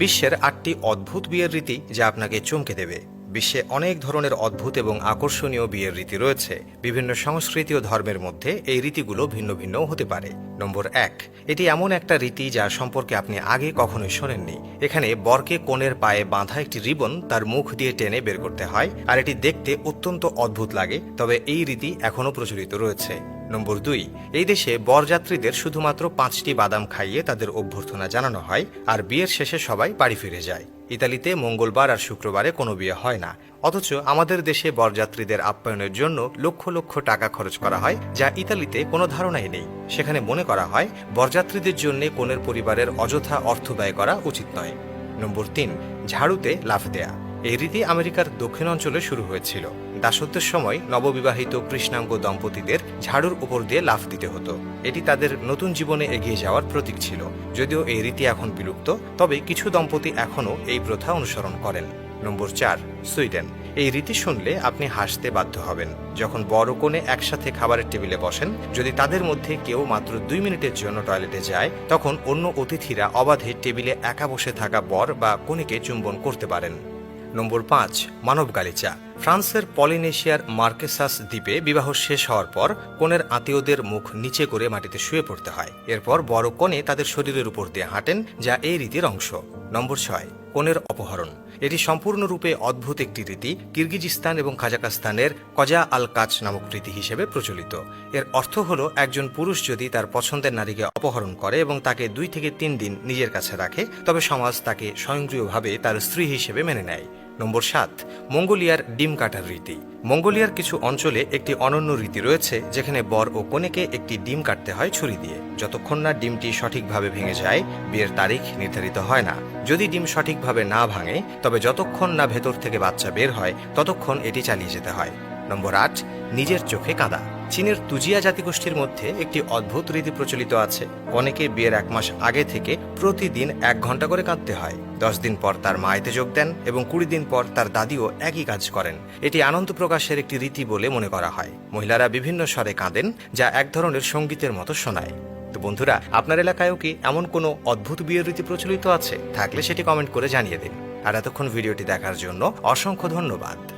বিশ্বের আটটি অদ্ভুত বিয়ের রীতি যা আপনাকে চমকে দেবে। বিশ্বে অনেক ধরনের অদ্ভুত এবং আকর্ষণীয় বিয়ের রীতি রয়েছে। বিভিন্ন সংস্কৃতি ও ধর্মের মধ্যে এই রীতিগুলো ভিন্ন ভিন্নও হতে পারে। নম্বর এক, এটি এমন একটা রীতি যা সম্পর্কে আপনি আগে কখনোই শোনেননি। এখানে বরকে কোণের পায়ে বাঁধা একটি রিবন তার মুখ দিয়ে টেনে বের করতে হয়, আর এটি দেখতে অত্যন্ত অদ্ভুত লাগে, তবে এই রীতি এখনও প্রচলিত রয়েছে। নম্বর দুই, এই দেশে বরযাত্রীদের শুধুমাত্র পাঁচটি বাদাম খাইয়ে তাদের অভ্যর্থনা জানানো হয় আর বিয়ের শেষে সবাই বাড়ি ফিরে যায়। ইতালিতে মঙ্গলবার আর শুক্রবারে কোনো বিয়ে হয় না। অথচ আমাদের দেশে বরযাত্রীদের আপ্যায়নের জন্য লক্ষ লক্ষ টাকা খরচ করা হয়, যা ইতালিতে কোনো ধারণাই নেই। সেখানে মনে করা হয়, বরযাত্রীদের জন্য কনের পরিবারের অযথা অর্থ ব্যয় করা উচিত নয়। নম্বর তিন, ঝাড়ুতে লাফ দেয়া। এই রীতি আমেরিকার দক্ষিণ অঞ্চলে শুরু হয়েছিল। দাসত্বের সময় নববিবাহিত কৃষ্ণাঙ্গ দম্পতিদের ঝাড়ুর উপর দিয়ে লাফ দিতে হতো। এটি তাদের নতুন জীবনে এগিয়ে যাওয়ার প্রতীক ছিল। যদিও এই রীতি এখন বিলুপ্ত, তবে কিছু দম্পতি এখনও এই প্রথা অনুসরণ করেন। নম্বর চার, সুইডেন। এই রীতি শুনলে আপনি হাসতে বাধ্য হবেন। যখন বড় কোণে একসাথে খাবারের টেবিলে বসেন, যদি তাদের মধ্যে কেউ মাত্র দুই মিনিটের জন্য টয়লেটে যায়, তখন অন্য অতিথিরা অবাধে টেবিলে একা বসে থাকা বর বা কনেকে চুম্বন করতে পারেন। নম্বর পাঁচ, মানব গালিচা। ফ্রান্সের পলিনেশিয়ার মার্কেসাস দ্বীপে বিবাহ শেষ হওয়ার পর কনের আত্মীয়দের মুখ নিচে করে মাটিতে শুয়ে পড়তে হয়। এরপর বড় কনে তাদের শরীরের উপর দিয়ে হাঁটেন, যা এই রীতির অংশ। নম্বর ছয়, কনের অপহরণ। এটি সম্পূর্ণরূপে অদ্ভুত একটি রীতি, কিরগিজিস্তান এবং কাজাকাস্তানের কজা আল কাচ নামক রীতি হিসেবে প্রচলিত। এর অর্থ হল, একজন পুরুষ যদি তার পছন্দের নারীকে অপহরণ করে এবং তাকে দুই থেকে তিন দিন নিজের কাছে রাখে, তবে সমাজ তাকে স্বয়ংক্রিয়ভাবে তার স্ত্রী হিসেবে মেনে নেয়। নম্বর সাত, মঙ্গোলিয়ার ডিম কাটার রীতি। মঙ্গোলিয়ার কিছু অঞ্চলে একটি অনন্য রীতি রয়েছে, যেখানে বর ও কনেকে একটি ডিম কাটতে হয় ছুরি দিয়ে। যতক্ষণ না ডিমটি সঠিকভাবে ভেঙে যায়, বিয়ের তারিখ নির্ধারিত হয় না। যদি ডিম সঠিকভাবে না ভাঙে, তবে যতক্ষণ না ভেতর থেকে বাচ্চা বের হয়, ততক্ষণ এটি চালিয়ে যেতে হয়। নম্বর আট, নিজের চোখে কাদা। চীনের তুজিয়া জাতিগোষ্ঠীর মধ্যে একটি অদ্ভুত রীতি প্রচলিত আছে। অনেকে বিয়ের এক মাস আগে থেকে প্রতিদিন এক ঘণ্টা করে কাঁদতে হয়। দশ দিন পর তার মায়েতে যোগ দেন এবং কুড়ি দিন পর তার দাদিও একই কাজ করেন। এটি আনন্দ প্রকাশের একটি রীতি বলে মনে করা হয়। মহিলারা বিভিন্ন স্বরে কাঁদেন, যা এক ধরনের সঙ্গীতের মতো শোনায়। তো বন্ধুরা, আপনার এলাকায়ও কি এমন কোনো অদ্ভুত বিয়ের রীতি প্রচলিত আছে? থাকলে সেটি কমেন্ট করে জানিয়ে দিন। আর এতক্ষণ ভিডিওটি দেখার জন্য অসংখ্য ধন্যবাদ।